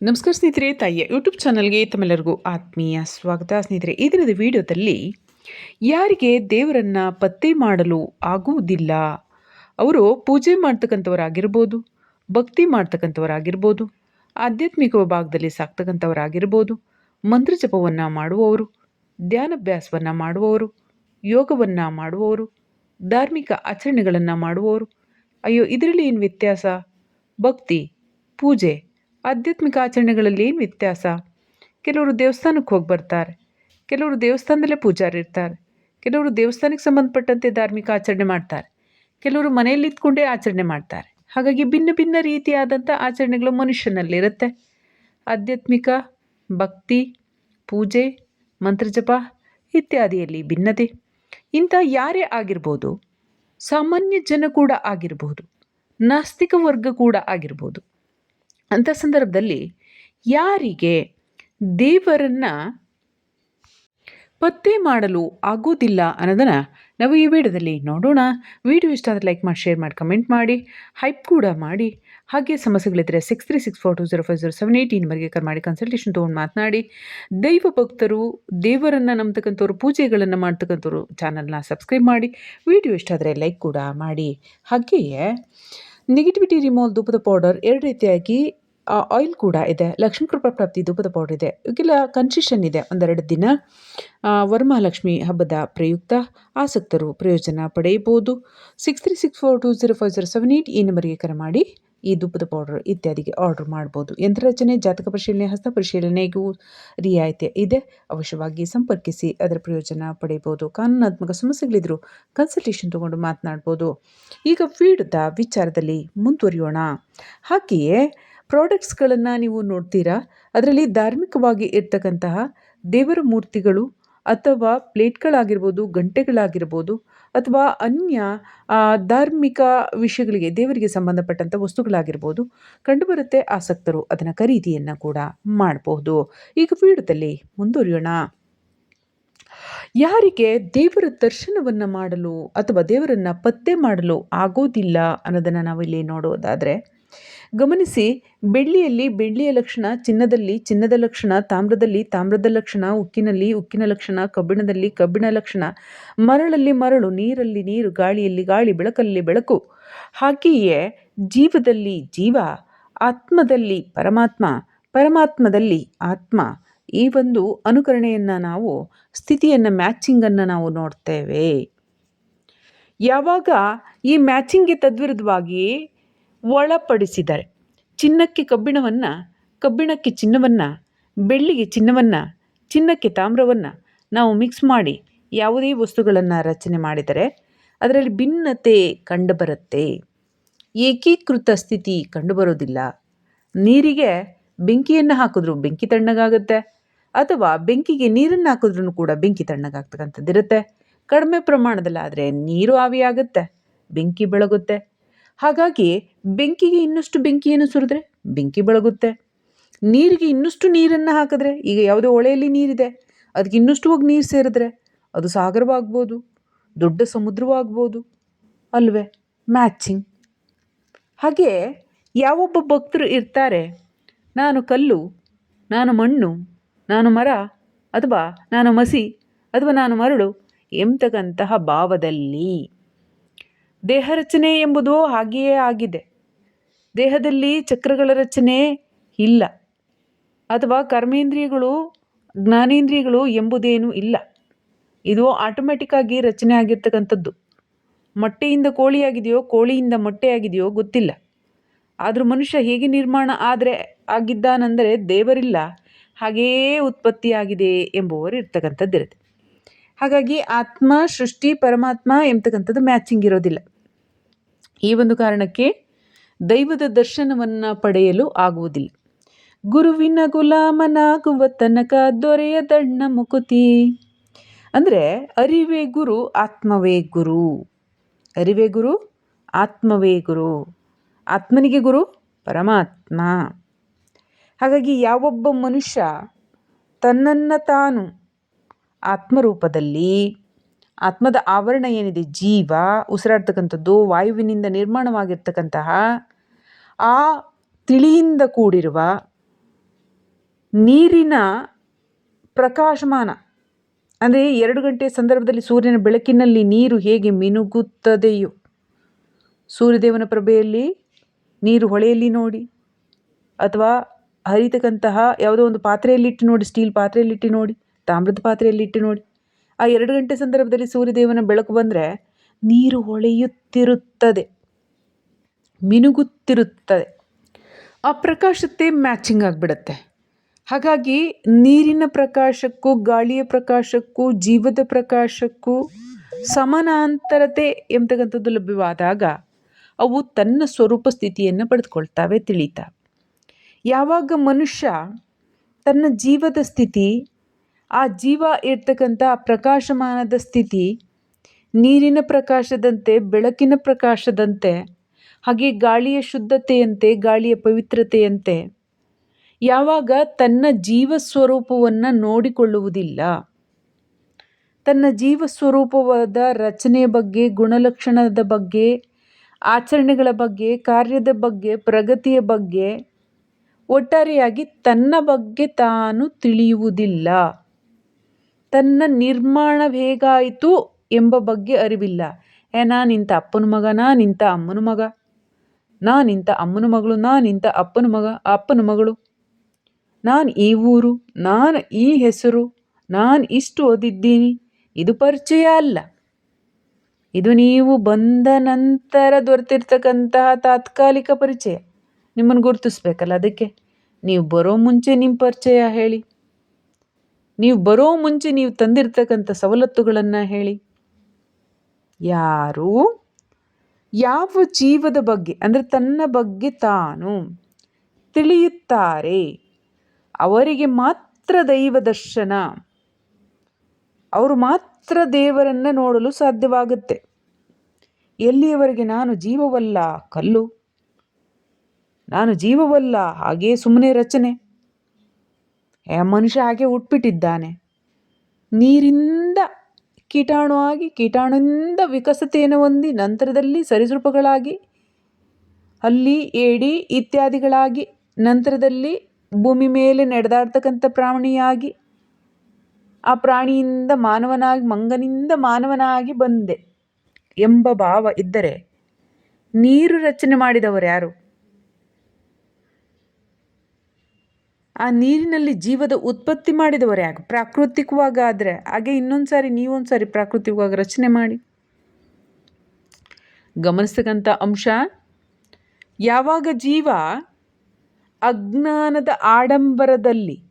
ನಮಸ್ಕಾರ ಸ್ನೇಹಿತರೆ, ತಾಯಿಯ ಯೂಟ್ಯೂಬ್ ಚಾನಲ್ಗೆ ತಮ್ಮೆಲ್ಲರಿಗೂ ಆತ್ಮೀಯ ಸ್ವಾಗತ. ಸ್ನೇಹಿತರೆ, ಈ ದಿನದ ವಿಡಿಯೋದಲ್ಲಿ ಯಾರಿಗೆ ದೇವರನ್ನು ಪತ್ತೆ ಮಾಡಲು ಆಗುವುದಿಲ್ಲ, ಅವರು ಪೂಜೆ ಮಾಡ್ತಕ್ಕಂಥವರಾಗಿರ್ಬೋದು, ಭಕ್ತಿ ಮಾಡ್ತಕ್ಕಂಥವರಾಗಿರ್ಬೋದು, ಆಧ್ಯಾತ್ಮಿಕ ಭಾಗದಲ್ಲಿ ಸಾಕ್ತಕ್ಕಂಥವರಾಗಿರ್ಬೋದು, ಮಂತ್ರ ಜಪವನ್ನು ಮಾಡುವವರು ಧ್ಯಾನಾಭ್ಯಾಸವನ್ನು ಮಾಡುವವರು, ಯೋಗವನ್ನು ಮಾಡುವವರು, ಧಾರ್ಮಿಕ ಆಚರಣೆಗಳನ್ನು ಮಾಡುವವರು. ಅಯ್ಯೋ, ಇದರಲ್ಲಿ ಏನು ವ್ಯತ್ಯಾಸ? ಭಕ್ತಿ, ಪೂಜೆ ಆಧ್ಯಾತ್ಮಿಕ ಆಚರಣೆಗಳಲ್ಲಿ ಏನು ವ್ಯತ್ಯಾಸ? ಕೆಲವರು ದೇವಸ್ಥಾನಕ್ಕೆ ಹೋಗಿ ಬರ್ತಾರೆ. ಕೆಲವರು ದೇವಸ್ಥಾನದಲ್ಲೇ ಪೂಜಾರಿ ಇರ್ತಾರೆ. ಕೆಲವರು ದೇವಸ್ಥಾನಕ್ಕೆ ಸಂಬಂಧಪಟ್ಟಂತೆ ಧಾರ್ಮಿಕ ಆಚರಣೆ ಮಾಡ್ತಾರೆ. ಕೆಲವರು ಮನೆಯಲ್ಲಿ ಇದ್ಕೊಂಡೇ ಆಚರಣೆ ಮಾಡ್ತಾರೆ. ಹಾಗಾಗಿ ಭಿನ್ನ ಭಿನ್ನ ರೀತಿಯಾದಂಥ ಆಚರಣೆಗಳು ಮನುಷ್ಯನಲ್ಲಿರುತ್ತೆ ಆಧ್ಯಾತ್ಮಿಕ, ಭಕ್ತಿ, ಪೂಜೆ, ಮಂತ್ರಜಪ ಇತ್ಯಾದಿಯಲ್ಲಿ ಭಿನ್ನತೆ. ಇಂಥ ಯಾರೇ ಆಗಿರ್ಬೋದು, ಸಾಮಾನ್ಯ ಜನ ಕೂಡ ಆಗಿರ್ಬೋದು, ನಾಸ್ತಿಕ ವರ್ಗ ಕೂಡ ಆಗಿರ್ಬೋದು ಅಂಥ ಸಂದರ್ಭದಲ್ಲಿ ಯಾರಿಗೆ ದೇವರನ್ನು ಪತ್ತೆ ಮಾಡಲು ಆಗೋದಿಲ್ಲ ಅನ್ನೋದನ್ನು ನಾವು ಈ ವಿಡಿಯೋದಲ್ಲಿ ನೋಡೋಣ. ವಿಡಿಯೋ ಇಷ್ಟ ಆದರೆ ಲೈಕ್ ಮಾಡಿ, ಶೇರ್ ಮಾಡಿ, ಕಮೆಂಟ್ ಮಾಡಿ, ಹೈಪ್ ಕೂಡ ಮಾಡಿ. ಹಾಗೆ ಸಮಸ್ಯೆಗಳಿದ್ದರೆ six three six four two zero five zero seven eight ಈ ನಂಬರ್ಗೆ ಕರ್ ಮಾಡಿ ಕನ್ಸಲ್ಟೇಷನ್ ತೊಗೊಂಡು ಮಾತನಾಡಿ. ದೈವ ಭಕ್ತರು, ದೇವರನ್ನು ನಂಬ್ತಕ್ಕಂಥವ್ರು, ಪೂಜೆಗಳನ್ನು ಮಾಡ್ತಕ್ಕಂಥವ್ರು ಚಾನಲ್ನ ಸಬ್ಸ್ಕ್ರೈಬ್ ಮಾಡಿ. ವಿಡಿಯೋ ಇಷ್ಟ ಆದರೆ ಲೈಕ್ ಕೂಡ ಮಾಡಿ. ಹಾಗೆಯೇ ನೆಗೆಟಿವಿಟಿ ರಿಮೂವಲ್ ಧೂಪದ ಪೌಡರ್ ಎರಡು ರೀತಿಯಾಗಿ ಆಯಿಲ್ ಕೂಡ ಇದೆ. ಲಕ್ಷ್ಮೀ ಕೃಪಾ ಪ್ರಾಪ್ತಿ ಧೂಪದ ಪೌಡರ್ ಇದೆ. ಇವಕ್ಕೆಲ್ಲ ಕನ್ಸಿಷನ್ ಇದೆ. ಒಂದೆರಡು ದಿನ ವರಮಹಾಲಕ್ಷ್ಮಿ ಹಬ್ಬದ ಪ್ರಯುಕ್ತ ಆಸಕ್ತರು ಪ್ರಯೋಜನ ಪಡೆಯಬಹುದು. Six three six four two zero five zero seven eight ಈ ನಂಬರಿಗೆ ಕರೆ ಮಾಡಿ. ಈ ದುಬ್ಬದ ಪೌಡರ್ ಇತ್ಯಾದಿಗೆ ಆರ್ಡರ್ ಮಾಡ್ಬೋದು. ಯಂತ್ರರಚನೆ ಜಾತಕ ಪರಿಶೀಲನೆ, ಹಸ್ತ ಪರಿಶೀಲನೆಗೂ ರಿಯಾಯಿತಿ ಇದೆ. ಅವಶ್ಯವಾಗಿ ಸಂಪರ್ಕಿಸಿ, ಅದರ ಪ್ರಯೋಜನ ಪಡೆಯಬಹುದು. ಕಾನೂನಾತ್ಮಕ ಸಮಸ್ಯೆಗಳಿದ್ರು ಕನ್ಸಲ್ಟೇಷನ್ ತಗೊಂಡು ಮಾತನಾಡ್ಬೋದು. ಈಗ ಫೀಡ್ದ ವಿಚಾರದಲ್ಲಿ ಮುಂದುವರಿಯೋಣ. ಹಾಗೆಯೇ ಪ್ರಾಡಕ್ಟ್ಸ್ಗಳನ್ನು ನೀವು ನೋಡ್ತೀರಾ? ಅದರಲ್ಲಿ ಧಾರ್ಮಿಕವಾಗಿ ಇರ್ತಕ್ಕಂತಹ ದೇವರ ಮೂರ್ತಿಗಳು ಅಥವಾ ಪ್ಲೇಟ್ಗಳಾಗಿರ್ಬೋದು ಗಂಟೆಗಳಾಗಿರ್ಬೋದು ಅಥವಾ ಅನ್ಯ ಧಾರ್ಮಿಕ ವಿಷಯಗಳಿಗೆ, ದೇವರಿಗೆ ಸಂಬಂಧಪಟ್ಟಂಥ ವಸ್ತುಗಳಾಗಿರ್ಬೋದು, ಕಂಡುಬರುತ್ತೆ ಆಸಕ್ತರು ಅದನ್ನು ಖರೀದಿಯನ್ನು ಕೂಡ ಮಾಡಬಹುದು ಈಗ ವಿಡಿಯೋದಲ್ಲಿ ಮುಂದುವರಿಯೋಣ. ಯಾರಿಗೆ ದೇವರ ದರ್ಶನವನ್ನು ಮಾಡಲು ಅಥವಾ ದೇವರನ್ನು ಪತ್ತೆ ಮಾಡಲು ಆಗೋದಿಲ್ಲ ಅನ್ನೋದನ್ನು ನಾವಿಲ್ಲಿ ನೋಡೋದಾದರೆ ಗಮನಿಸಿ, ಬೆಳ್ಳಿಯಲ್ಲಿ ಬೆಳ್ಳಿಯ ಲಕ್ಷಣ, ಚಿನ್ನದಲ್ಲಿ ಚಿನ್ನದ ಲಕ್ಷಣ, ತಾಮ್ರದಲ್ಲಿ ತಾಮ್ರದ ಲಕ್ಷಣ, ಉಕ್ಕಿನಲ್ಲಿ ಉಕ್ಕಿನ ಲಕ್ಷಣ, ಕಬ್ಬಿಣದಲ್ಲಿ ಕಬ್ಬಿಣ ಲಕ್ಷಣ, ಮರಳಲ್ಲಿ ಮರಳು, ನೀರಲ್ಲಿ ನೀರು, ಗಾಳಿಯಲ್ಲಿ ಗಾಳಿ, ಬೆಳಕಲ್ಲಿ ಬೆಳಕು. ಹಾಗೆಯೇ ಜೀವದಲ್ಲಿ ಜೀವ, ಆತ್ಮದಲ್ಲಿ ಪರಮಾತ್ಮ, ಪರಮಾತ್ಮದಲ್ಲಿ ಆತ್ಮ, ಈ ಒಂದು ಅನುಕರಣೆಯನ್ನು ನಾವು, ಸ್ಥಿತಿಯನ್ನು ಮ್ಯಾಚಿಂಗನ್ನು ನಾವು ನೋಡ್ತೇವೆ. ಯಾವಾಗ ಈ ಮ್ಯಾಚಿಂಗ್ಗೆ ತದ್ವಿರುದ್ಧವಾಗಿ ಒಳಪಡಿಸಿದ್ದಾರೆ. ಚಿನ್ನಕ್ಕೆ ಕಬ್ಬಿಣವನ್ನು, ಕಬ್ಬಿಣಕ್ಕೆ ಚಿನ್ನವನ್ನು, ಬೆಳ್ಳಿಗೆ ಚಿನ್ನವನ್ನು, ಚಿನ್ನಕ್ಕೆ ತಾಮ್ರವನ್ನು ನಾವು ಮಿಕ್ಸ್ ಮಾಡಿ ಯಾವುದೇ ವಸ್ತುಗಳನ್ನು ರಚನೆ ಮಾಡಿದರೆ ಅದರಲ್ಲಿ ಭಿನ್ನತೆ ಕಂಡುಬರುತ್ತೆ. ಏಕೀಕೃತ ಸ್ಥಿತಿ ಕಂಡುಬರೋದಿಲ್ಲ ನೀರಿಗೆ ಬೆಂಕಿಯನ್ನು ಹಾಕಿದ್ರು ಬೆಂಕಿ ತಣ್ಣಗಾಗುತ್ತೆ ಅಥವಾ ಬೆಂಕಿಗೆ ನೀರನ್ನು ಹಾಕಿದ್ರೂ ಕೂಡ ಬೆಂಕಿ ತಣ್ಣಗಾಗ್ತಕ್ಕಂಥದ್ದಿರುತ್ತೆ. ಕಡಿಮೆ ಪ್ರಮಾಣದಲ್ಲಾದರೆ ನೀರು ಆವಿಯಾಗುತ್ತೆ, ಬೆಂಕಿ ಬೆಳಗುತ್ತೆ. ಹಾಗಾಗಿ ಬೆಂಕಿಗೆ ಇನ್ನಷ್ಟು ಬೆಂಕಿಯನ್ನು ಸುರಿದ್ರೆ ಬೆಂಕಿ ಬೆಳಗುತ್ತೆ. ನೀರಿಗೆ ಇನ್ನಷ್ಟು ನೀರನ್ನು ಹಾಕಿದ್ರೆ ಈಗ ಯಾವುದೇ ಹೊಳೆಯಲ್ಲಿ ನೀರಿದೆ, ಅದಕ್ಕೆ ಇನ್ನಷ್ಟು ಹೋಗಿ ನೀರು ಸೇರಿದ್ರೆ ಅದು ಸಾಗರವಾಗ್ಬೋದು, ದೊಡ್ಡ ಸಮುದ್ರವಾಗ್ಬೋದು, ಅಲ್ವೇ? ಮ್ಯಾಚಿಂಗ್ ಹಾಗೆ ಯಾವೊಬ್ಬ ಭಕ್ತರು ಇರ್ತಾರೆ, ನಾನು ಕಲ್ಲು, ನಾನು ಮಣ್ಣು, ನಾನು ಮರ ಅಥವಾ ನಾನು ಮಸಿ ಅಥವಾ ನಾನು ಮರಳು ಎಂತಕ್ಕಂತಹ ಭಾವದಲ್ಲಿ ದೇಹ ರಚನೆ ಎಂಬುದು ಹಾಗೆಯೇ ಆಗಿದೆ. ದೇಹದಲ್ಲಿ ಚಕ್ರಗಳ ರಚನೆ ಇಲ್ಲ. ಅಥವಾ ಕರ್ಮೇಂದ್ರಿಯಗಳು, ಜ್ಞಾನೇಂದ್ರಿಯಗಳು ಎಂಬುದೇನೂ ಇಲ್ಲ. ಇದು ಆಟೋಮೆಟಿಕ್ಕಾಗಿ ರಚನೆ ಆಗಿರ್ತಕ್ಕಂಥದ್ದು. ಮೊಟ್ಟೆಯಿಂದ ಕೋಳಿಯಾಗಿದೆಯೋ, ಕೋಳಿಯಿಂದ ಮೊಟ್ಟೆಯಾಗಿದೆಯೋ ಗೊತ್ತಿಲ್ಲ. ಆದರೂ ಮನುಷ್ಯ ಹೇಗೆ ನಿರ್ಮಾಣ ಆದರೆ, ಆಗಿದ್ದಾನೆಂದರೆ ದೇವರಿಲ್ಲ. ಹಾಗೆಯೇ ಉತ್ಪತ್ತಿಯಾಗಿದೆ ಎಂಬುವರು ಇರ್ತಕ್ಕಂಥದ್ದಿರುತ್ತೆ ಹಾಗಾಗಿ ಆತ್ಮ, ಸೃಷ್ಟಿ, ಪರಮಾತ್ಮ ಎಂಬತಕ್ಕಂಥದ್ದು ಮ್ಯಾಚಿಂಗ್ ಇರೋದಿಲ್ಲ. ಈ ಒಂದು ಕಾರಣಕ್ಕೆ ದೈವದ ದರ್ಶನವನ್ನು ಪಡೆಯಲು ಆಗುವುದಿಲ್ಲ. ಗುರುವಿನ ಗುಲಾಮನಾಗುವ ತನಕ ದೊರೆಯ ದಣ್ಣ ಮುಕುತಿ. ಅಂದರೆ ಅರಿವೇ ಗುರು, ಆತ್ಮವೇ ಗುರು. ಅರಿವೇ ಗುರು, ಆತ್ಮವೇ ಗುರು. ಆತ್ಮನಿಗೆ ಗುರು, ಪರಮಾತ್ಮ. ಹಾಗಾಗಿ ಯಾವೊಬ್ಬ ಮನುಷ್ಯ ತನ್ನನ್ನು ತಾನು ಆತ್ಮರೂಪದಲ್ಲಿ ಆತ್ಮದ ಆವರಣ ಏನಿದೆ? ಜೀವ, ಉಸಿರಾಡ್ತಕ್ಕಂಥದ್ದು, ವಾಯುವಿನಿಂದ ನಿರ್ಮಾಣವಾಗಿರ್ತಕ್ಕಂತಹ ಆ ತಿಳಿಯಿಂದ ಕೂಡಿರುವ ನೀರಿನ ಪ್ರಕಾಶಮಾನ. ಅಂದರೆ ಎರಡು ಗಂಟೆಯ ಸಂದರ್ಭದಲ್ಲಿ ಸೂರ್ಯನ ಬೆಳಕಿನಲ್ಲಿ ನೀರು ಹೇಗೆ ಮಿನುಗುತ್ತದೆಯೋ. ಸೂರ್ಯದೇವನ ಪ್ರಭೆಯಲ್ಲಿ ನೀರು ಹೊಳೆಯಲ್ಲಿ ನೋಡಿ ಅಥವಾ ಹರಿತಕ್ಕಂತಹ ಯಾವುದೋ ಒಂದು ಪಾತ್ರೆಯಲ್ಲಿಟ್ಟು ನೋಡಿ, ಸ್ಟೀಲ್ ಪಾತ್ರೆಯಲ್ಲಿಟ್ಟು ನೋಡಿ. ತಾಮ್ರದ ಪಾತ್ರೆಯಲ್ಲಿಟ್ಟು ನೋಡಿ. ಆ ಎರಡು ಗಂಟೆ ಸಂದರ್ಭದಲ್ಲಿ ಸೂರ್ಯದೇವನ ಬೆಳಕು ಬಂದರೆ ನೀರು ಹೊಳೆಯುತ್ತಿರುತ್ತದೆ. ಮಿನುಗುತ್ತಿರುತ್ತದೆ. ಆ ಪ್ರಕಾಶತೆ ಮ್ಯಾಚಿಂಗ್ ಆಗಿಬಿಡುತ್ತೆ. ಹಾಗಾಗಿ ನೀರಿನ ಪ್ರಕಾಶಕ್ಕೂ, ಗಾಳಿಯ ಪ್ರಕಾಶಕ್ಕೂ, ಜೀವದ ಪ್ರಕಾಶಕ್ಕೂ ಸಮಾನಾಂತರತೆ ಎಂಬತಕ್ಕಂಥದ್ದು ಲಭ್ಯವಾದಾಗ ಅವು ತನ್ನ ಸ್ವರೂಪ ಸ್ಥಿತಿಯನ್ನು ಪಡೆದುಕೊಳ್ತಾವೆ ತಿಳಿತಾವೆ ಯಾವಾಗ ಮನುಷ್ಯ ತನ್ನ ಜೀವದ ಸ್ಥಿತಿ ಆ ಜೀವ ಇರ್ತಕ್ಕಂಥ ಪ್ರಕಾಶಮಾನದ ಸ್ಥಿತಿ, ನೀರಿನ ಪ್ರಕಾಶದಂತೆ, ಬೆಳಕಿನ ಪ್ರಕಾಶದಂತೆ, ಹಾಗೆ ಗಾಳಿಯ ಶುದ್ಧತೆಯಂತೆ, ಗಾಳಿಯ ಪವಿತ್ರತೆಯಂತೆ, ಯಾವಾಗ ತನ್ನ ಜೀವ ಸ್ವರೂಪವನ್ನು ನೋಡಿಕೊಳ್ಳುವುದಿಲ್ಲ. ತನ್ನ ಜೀವ ಸ್ವರೂಪವಾದ ರಚನೆಯ ಬಗ್ಗೆ, ಗುಣಲಕ್ಷಣದ ಬಗ್ಗೆ, ಆಚರಣೆಗಳ ಬಗ್ಗೆ, ಕಾರ್ಯದ ಬಗ್ಗೆ, ಪ್ರಗತಿಯ ಬಗ್ಗೆ ಒಟ್ಟಾರೆಯಾಗಿ ತನ್ನ ಬಗ್ಗೆ ತಾನು ತಿಳಿಯುವುದಿಲ್ಲ. ತನ್ನ ನಿರ್ಮಾಣ ಹೇಗಾಯಿತು ಎಂಬ ಬಗ್ಗೆ ಅರಿವಿಲ್ಲ. ಏ ನಾನಿಂಥ ಅಪ್ಪನ ಮಗ ನಾನಿಂಥ ಅಮ್ಮನ ಮಗ ನಾನಿಂಥ ಅಮ್ಮನ ಮಗಳು ನಾನಿಂಥ ಅಪ್ಪನ ಮಗ, ಅಪ್ಪನ ಮಗಳು. ನಾನು ಈ ಊರು, ನಾನು ಈ ಹೆಸರು, ನಾನು ಇಷ್ಟು ಓದಿದ್ದೀನಿ, ಇದು ಪರಿಚಯ ಅಲ್ಲ. ಇದು ನೀವು ಬಂದ ನಂತರ ದೊರೆತಿರ್ತಕ್ಕಂತಹ ತಾತ್ಕಾಲಿಕ ಪರಿಚಯ. ನಿಮ್ಮನ್ನು ಗುರುತಿಸ್ಬೇಕಲ್ಲ ಅದಕ್ಕೆ. ನೀವು ಬರೋ ಮುಂಚೆ ನಿಮ್ಮ ಪರಿಚಯ ಹೇಳಿ. ನೀವು ಬರೋ ಮುಂಚೆ ನೀವು ತಂದಿರ್ತಕ್ಕಂಥ ಸವಲತ್ತುಗಳನ್ನು ಹೇಳಿ. ಯಾರು? ಯಾವ ಜೀವದ ಬಗ್ಗೆ, ಅಂದರೆ ತನ್ನ ಬಗ್ಗೆ ತಾನು ತಿಳಿಯುತ್ತಾರೆ. ಅವರಿಗೆ ಮಾತ್ರ ದೈವ ದರ್ಶನ. ಅವರು ಮಾತ್ರ ದೇವರನ್ನು ನೋಡಲು ಸಾಧ್ಯವಾಗುತ್ತೆ. ಎಲ್ಲಿಯವರೆಗೆ ನಾನು ಜೀವವಲ್ಲ ಕಲ್ಲು? ನಾನು ಜೀವವಲ್ಲ ಹಾಗೇ ಸುಮ್ಮನೆ ರಚನೆ. ಮನುಷ್ಯ ಹಾಗೆ ಹುಟ್ಬಿಟ್ಟಿದ್ದಾನೆ ನೀರಿಂದ ಕೀಟಾಣು ಆಗಿ ಕೀಟಾಣುವಿಂದ ವಿಕಸತೆಯನ್ನು ಹೊಂದಿ ನಂತರದಲ್ಲಿ ಸರಿಸೃಪಗಳಾಗಿ, ಅಲ್ಲಿ ಏಡಿ ಇತ್ಯಾದಿಗಳಾಗಿ ನಂತರದಲ್ಲಿ ಭೂಮಿ ಮೇಲೆ ನಡೆದಾಡ್ತಕ್ಕಂಥ ಪ್ರಾಣಿಯಾಗಿ, ಆ ಪ್ರಾಣಿಯಿಂದ ಮಾನವನಾಗಿ, ಮಂಗನಿಂದ ಮಾನವನಾಗಿ ಬಂದೆ ಎಂಬ ಭಾವ ಇದ್ದರೆ ನೀರು ರಚನೆ ಮಾಡಿದವರು ಯಾರು? ಆ ನೀರಿನಲ್ಲಿ ಜೀವದ ಉತ್ಪತ್ತಿ ಮಾಡಿದವರು ಯಾಕೆ ಪ್ರಾಕೃತಿಕವಾಗಾದರೆ. ಹಾಗೆ ಇನ್ನೊಂದು ಸಾರಿ ನೀವೊಂದು ಸಾರಿ ಪ್ರಾಕೃತಿಕವಾಗಿ ರಚನೆ ಮಾಡಿ. ಗಮನಿಸ್ತಕ್ಕಂಥ ಅಂಶ, ಯಾವಾಗ ಜೀವ ಅಜ್ಞಾನದ ಆಡಂಬರದಲ್ಲಿ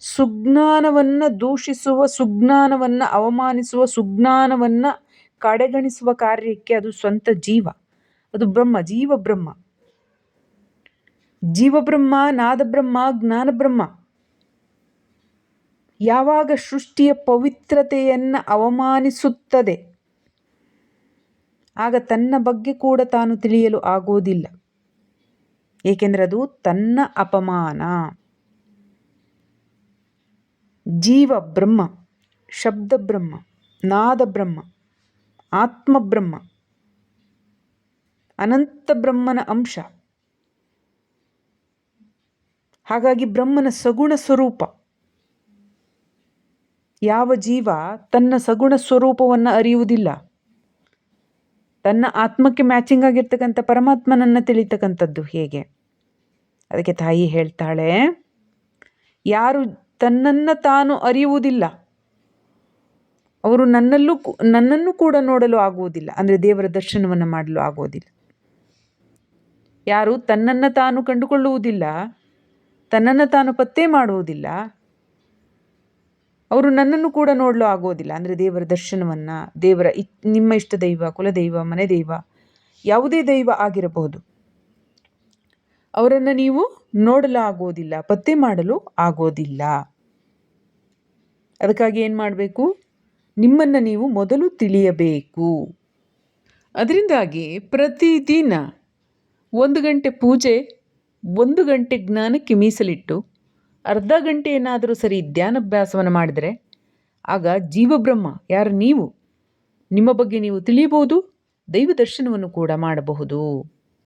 ಸುಜ್ಞಾನವನ್ನು ದೂಷಿಸುವ, ಸುಜ್ಞಾನವನ್ನು ಅವಮಾನಿಸುವ, ಸುಜ್ಞಾನವನ್ನು ಕಡೆಗಣಿಸುವ ಕಾರ್ಯಕ್ಕೆ ಅದು ಸ್ವಂತ ಜೀವ. ಅದು ಬ್ರಹ್ಮ, ಜೀವ ಬ್ರಹ್ಮ. ಜೀವಬ್ರಹ್ಮ, ನಾದಬ್ರಹ್ಮ, ಜ್ಞಾನಬ್ರಹ್ಮ. ಯಾವಾಗ ಸೃಷ್ಟಿಯ ಪವಿತ್ರತೆಯನ್ನು ಅವಮಾನಿಸುತ್ತದೆ? ಆಗ ತನ್ನ ಬಗ್ಗೆ ಕೂಡ ತಾನು ತಿಳಿಯಲು ಆಗೋದಿಲ್ಲ. ಏಕೆಂದರೆ ಅದು ತನ್ನ ಅಪಮಾನ. ಜೀವ ಬ್ರಹ್ಮ ಶಬ್ದ ಬ್ರಹ್ಮ ನಾದ ಬ್ರಹ್ಮ ಆತ್ಮಬ್ರಹ್ಮ ಅನಂತ ಬ್ರಹ್ಮನ ಅಂಶ. ಹಾಗಾಗಿ ಬ್ರಹ್ಮನ ಸಗುಣ ಸ್ವರೂಪ. ಯಾವ ಜೀವ ತನ್ನ ಸಗುಣ ಸ್ವರೂಪವನ್ನು ಅರಿಯುವುದಿಲ್ಲ. ತನ್ನ ಆತ್ಮಕ್ಕೆ ಮ್ಯಾಚಿಂಗ್ ಆಗಿರ್ತಕ್ಕಂಥ ಪರಮಾತ್ಮನನ್ನು ತಿಳಿತಕ್ಕಂಥದ್ದು ಹೇಗೆ? ಅದಕ್ಕೆ ತಾಯಿ ಹೇಳ್ತಾಳೆ, ಯಾರು ತನ್ನನ್ನು ತಾನು ಅರಿಯುವುದಿಲ್ಲ, ಅವರು ನನ್ನಲ್ಲೂ ನನ್ನನ್ನು ಕೂಡ ನೋಡಲು ಆಗುವುದಿಲ್ಲ, ಅಂದರೆ ದೇವರ ದರ್ಶನವನ್ನು ಮಾಡಲು ಆಗುವುದಿಲ್ಲ. ಯಾರು ತನ್ನನ್ನು ತಾನು ಕಂಡುಕೊಳ್ಳುವುದಿಲ್ಲ ತನ್ನನ್ನು ತಾನು ಪತ್ತೆ ಮಾಡುವುದಿಲ್ಲ. ಅವರು ನನ್ನನ್ನು ಕೂಡ ನೋಡಲು ಆಗೋದಿಲ್ಲ. ಅಂದರೆ ದೇವರ ದರ್ಶನವನ್ನು, ದೇವರ ಇ, ನಿಮ್ಮ ಇಷ್ಟ ದೈವ, ಕುಲದೈವ, ಮನೆ ದೈವ, ಯಾವುದೇ ದೈವ ಆಗಿರಬಹುದು. ಅವರನ್ನು ನೀವು ನೋಡಲು ಆಗೋದಿಲ್ಲ, ಪತ್ತೆ ಮಾಡಲು ಆಗೋದಿಲ್ಲ. ಅದಕ್ಕಾಗಿ ಏನು ಮಾಡಬೇಕು? ನಿಮ್ಮನ್ನು ನೀವು ಮೊದಲು ತಿಳಿಯಬೇಕು. ಅದರಿಂದಾಗಿ ಪ್ರತಿದಿನ ಒಂದು ಗಂಟೆ ಪೂಜೆ ಒಂದು ಗಂಟೆ ಜ್ಞಾನಕ್ಕೆ ಮೀಸಲಿಟ್ಟು ಅರ್ಧ ಗಂಟೆ ಏನಾದರೂ ಸರಿ ಧ್ಯಾನಭ್ಯಾಸವನ್ನು ಮಾಡಿದರೆ ಆಗ ಜೀವಬ್ರಹ್ಮ ಯಾರು ನೀವು? ನಿಮ್ಮ ಬಗ್ಗೆ ನೀವು ತಿಳಿಯಬಹುದು, ದೈವ ದರ್ಶನವನ್ನು ಕೂಡ ಮಾಡಬಹುದು.